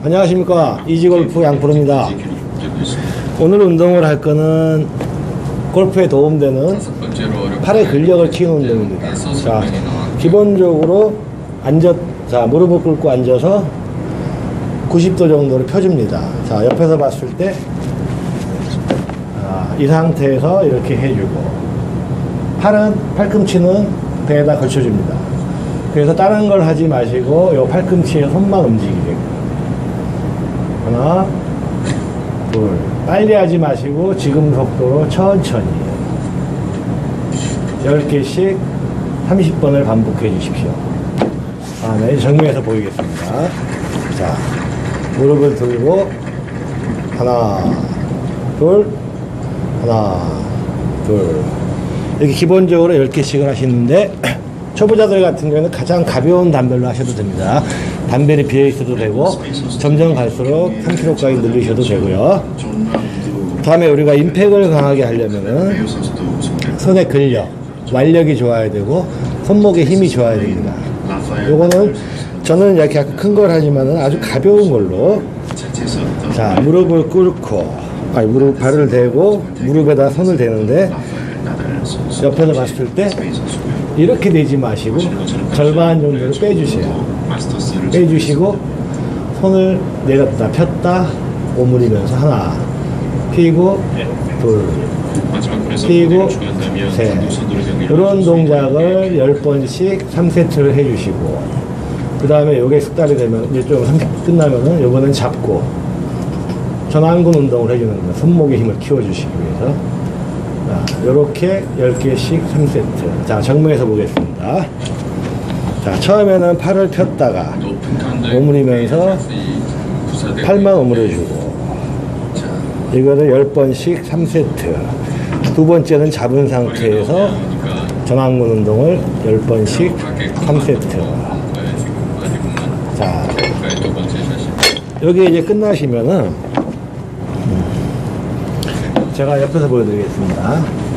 안녕하십니까. 이지골프 양프로입니다. 오늘 운동을 할 거는 골프에 도움되는 팔의 근력을 키우는 운동입니다. 자 기본적으로 앉아 자 무릎을 꿇고 앉아서 90도 정도를 펴줍니다. 자 옆에서 봤을 때 아, 이 상태에서 이렇게 해주고 팔은 팔꿈치는 배에다 걸쳐줍니다. 그래서 다른 걸 하지 마시고 요 팔꿈치에 손만 움직이게끔 하나, 둘. 빨리 하지 마시고 지금 속도로 천천히. 10개씩 30번을 반복해 주십시오. 다음에 정면에서 보이겠습니다. 자, 무릎을 들고 하나, 둘, 하나, 둘. 이렇게 기본적으로 10개씩을 하시는데 초보자들 같은 경우는 가장 가벼운 담벨로 하셔도 됩니다. 담벨이 비어 있어도 되고 점점 갈수록 3kg까지 늘리셔도 되고요. 다음에 우리가 임팩을 강하게 하려면은 손의 근력, 완력이 좋아야 되고 손목의 힘이 좋아야 됩니다. 요거는 저는 이렇게 큰 걸 하지만은 아주 가벼운 걸로 자 무릎을 꿇고 아니 무릎 발을 대고 무릎에다 손을 대는데 옆에서 봤을 때 이렇게 되지 마시고 절반 정도를 빼주세요. 빼주시고 손을 내렸다 폈다 오므리면서 하나. 피고 둘. 피고 셋 이런 동작을 10번씩 3세트를 해주시고 그 다음에 요게 숙달이 되면 이제 좀 30분 끝나면은 요거는 잡고 전완근 운동을 해주는 거예요 손목의 힘을 키워주시기 위해서. 자, 요렇게 10개씩 3세트. 자 정면에서 보겠습니다 자 처음에는 팔을 폈다가 오므리면서 팔만 오므려주고 이거를 10번씩 3세트. 두 번째는 잡은 상태에서 전완근 운동을 10번씩 3세트. 자 여기 이제 끝나시면은 음, 제가 옆에서 보여드리겠습니다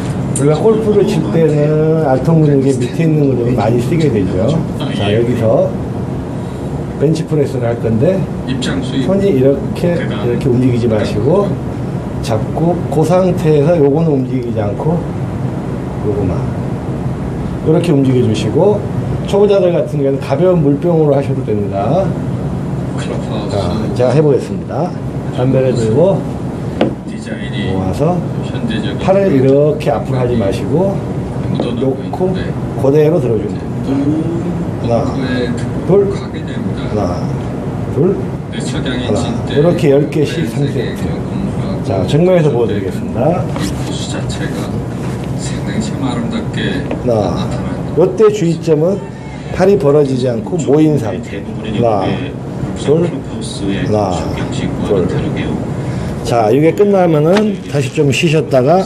우리가 골프를 칠 때는 알통 근육이 밑에 있는 근육을 많이 쓰게 되죠. 자 여기서 벤치 프레스를 할 건데 손이 이렇게 이렇게 움직이지 마시고 잡고 그 상태에서 요거는 움직이지 않고 요거만 이렇게 움직여 주시고 초보자들 같은 경우는 가벼운 물병으로 하셔도 됩니다. 자 제가 해보겠습니다. 담배를 들고 디자인이 모아서 현대적인 팔을 이렇게 앞으로 하지 마시고 묻어놓고 놓고 그대로 들어줍니다 하나, 에 둘, 됩니다. 하나 둘 하나. 이렇게 10개씩 3세트. 자, 정면에서 보여드리겠습니다. 이 자체가 상당히 참 아름답게 하나. 이때 주의점은 팔이 벌어지지 않고 모인 상태. 하나, 둘, 하나, 둘. 자, 이게 끝나면은 다시 좀 쉬셨다가.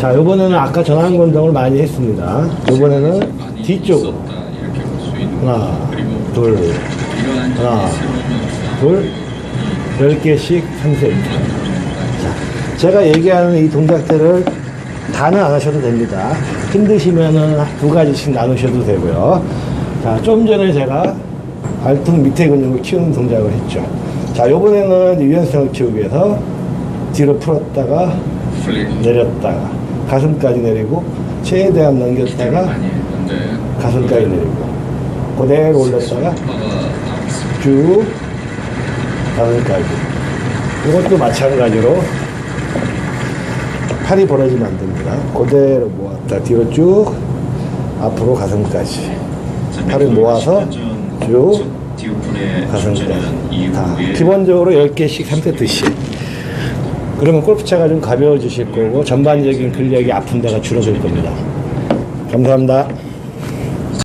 자, 요번에는 아까 전완근 운동을 많이 했습니다. 요번에는 있는 하나, 둘, 하나, 둘, 영상 10개씩 3세트. 자, 제가 얘기하는 이 동작들을 다는 안 하셔도 됩니다. 힘드시면은 두 가지씩 나누셔도 되고요. 자, 좀 전에 제가 발등 밑에 근육을 키우는 동작을 했죠. 자, 요번에는 유연성을 키우기 위해서 뒤로 풀었다가 내렸다가 가슴까지 내리고 최대한 넘겼다가 많이 했는데 가슴까지 내리고 그대로 올렸다가. 쭉 가슴까지. 이것도 마찬가지로 팔이 벌어지면 안 됩니다. 그대로 모았다. 뒤로 쭉 앞으로 가슴까지. 팔을 모아서 쭉 가슴까지 다 기본적으로 10개씩 3세트씩 그러면 골프차가 좀 가벼워지실 거고 전반적인 근력이 아픈 데가 줄어들 겁니다. 감사합니다